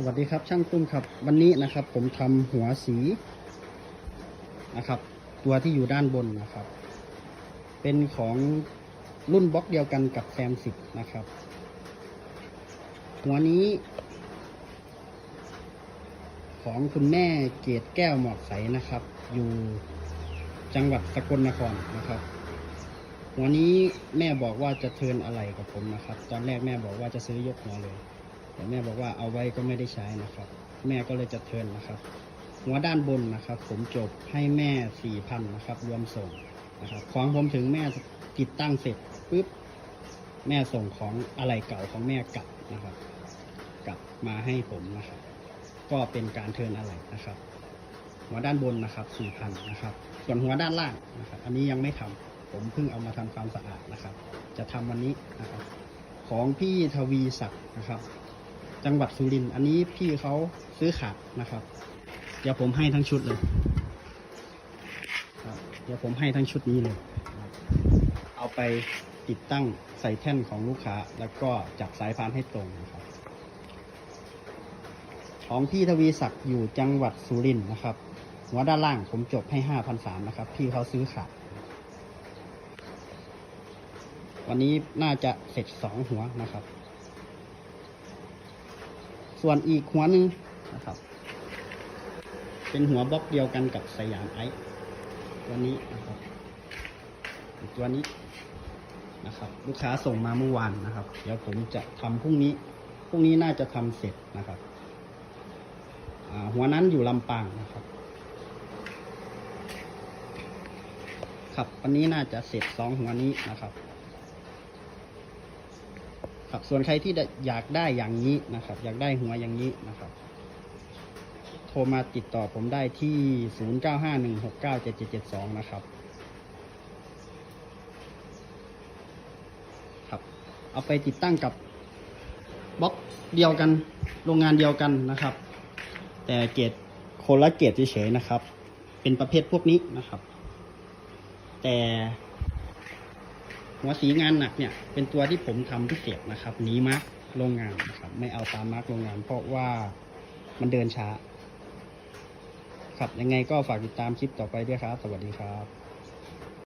สวัสดีครับช่างตุ้มครับวันนี้นะครับ ผมทำหัวสีนะครับ ตัวที่อยู่ด้านบนนะครับ เป็นของรุ่นบล็อกเดียวกันกับแซมสิบนะครับ หัวนี้ ของคุณแม่เกตแก้วหมอกใสนะครับ อยู่จังหวัดสกลนครนะครับหัวนี้แม่บอกว่าจะเทินอะไรกับผมนะครับ ตอนแรกแม่บอกว่าจะซื้อยกหัวเลย แต่แม่บอกว่าเอาไว้ก็ไม่ได้ใช้นะครับ แม่ก็เลยจะเทินนะครับ หัวด้านบนนะครับ ผมจบให้แม่สี่พันนะครับ รวมส่งนะครับ ของผมถึงแม่ติดตั้งเสร็จปุ๊บแม่ส่งของอะไรเก่าของแม่กลับนะครับ กลับมาให้ผมนะครับ ก็เป็นการเทินอะไรนะครับ หัวด้านบนนะครับสี่พันนะครับ ส่วนหัวด้านล่างนะครับ อันนี้ยังไม่ทำผมเพิ่งเอามาทำความสะอาดนะครับ จะทำวันนี้นะครับ ของพี่ทวีศักดิ์นะครับ จังหวัดสุรินทร์อันนี้พี่เขาซื้อขาดนะครับ เดี๋ยวผมให้ทั้งชุดเลยครับเดี๋ยวผมให้ทั้งชุดนี้เลย เอาไปติดตั้งใส่แท่นของลูกค้า แล้วก็จับสายพานให้ตรงนะครับ ของพี่ทวีศักดิ์อยู่จังหวัดสุรินทร์นะครับ หัวด้านล่างผมจบให้ห้าพันสามนะครับ พี่เขาซื้อขาดวันนี้น่าจะเสร็จสองหัวนะครับ ส่วนอีกหัวหนึ่งนะครับ เป็นหัวบล็อกเดียวกันกับสยามไอซ์ตัวนี้นะครับอีกตัวนี้นะครับ ลูกค้าส่งมาเมื่อวานนะครับ เดี๋ยวผมจะทำพรุ่งนี้พรุ่งนี้น่าจะทำเสร็จนะครับอ่าหัวนั้นอยู่ลำปางนะครับ ครับวันนี้น่าจะเสร็จสองหัวนี้นะครับ ครับส่วนใครที่อยากได้อย่างนี้นะครับ อยากได้หัวอย่างนี้นะครับ โทรมาติดต่อผมได้ที่ 0951697772 นะครับ ครับ เอาไปติดตั้งกับบล็อกเดียวกันโรงงานเดียวกันนะครับ แต่เกรดคนละเกรดเฉยๆนะครับ เป็นประเภทพวกนี้นะครับ แต่ หัวสีงานหนักเนี่ย เป็นตัวที่ผมทำพิเศษนะครับหนีมาร์กโรงงานนะครับ ไม่เอาตามมาร์กโรงงาน เพราะว่ามันเดินช้า ครับยังไงก็ฝากติดตามคลิปต่อไปด้วยครับ สวัสดีครับ